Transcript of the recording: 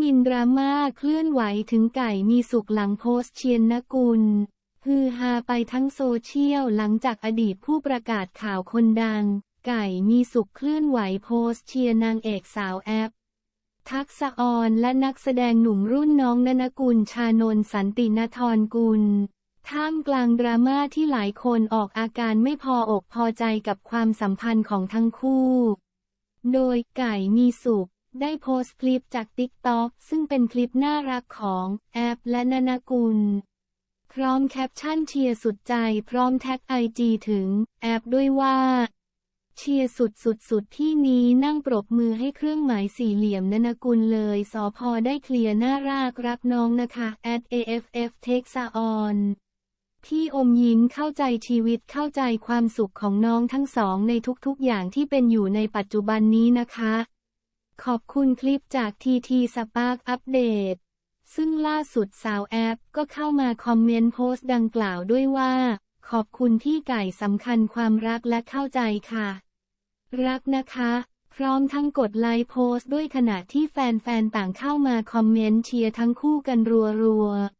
มินดราม่าเคลื่อนไหวถึงไก่มีสุขหลังโพสเชียนนกุล ฮือฮาไปทั้งโซเชียลหลังจากอดีตผู้ประกาศข่าวคนดัง ไก่มีสุขเคลื่อนไหวโพสเชียนางเอกสาวแอป ทักษะออนและนักแสดงหนุ่มรุ่นน้องนนกุลชานนสันตินทรกุล ท่ามกลางดราม่าที่หลายคนออกอาการไม่พออกพอใจกับความสัมพันธ์ของทั้งคู่ โดยไก่มีสุข ได้โพสต์คลิปจากติ๊กต็อกซึ่งเป็นคลิปน่ารักของแอปและนนกุล พร้อมแคปชั่นเชียร์สุดใจพร้อมแท็กไอจีถึงแอปด้วยว่า เชียร์สุดสุดสุดที่นี้นั่งปรบมือให้เครื่องหมายสี่เหลี่ยมนนกุลเลย สอพอได้เคลียร์น่ารักรักน้องนะคะ at aff take ซาออนพี่อมยิ้มเข้าใจชีวิตเข้าใจความสุขของน้องทั้งสองในทุกๆอย่างที่เป็นอยู่ในปัจจุบันนี้นะคะ ขอบคุณคลิปจากทีทีสปาร์กอัปเดต ซึ่งล่าสุดสาวแอปก็เข้ามาคอมเมนต์โพสต์ดังกล่าวด้วยว่า ขอบคุณที่ไก่สำคัญความรักและเข้าใจค่ะ รักนะคะ พร้อมทั้งกดไลค์โพสต์ด้วยขณะที่แฟนๆต่างเข้ามาคอมเมนต์เชียร์ทั้งคู่กันรัวๆ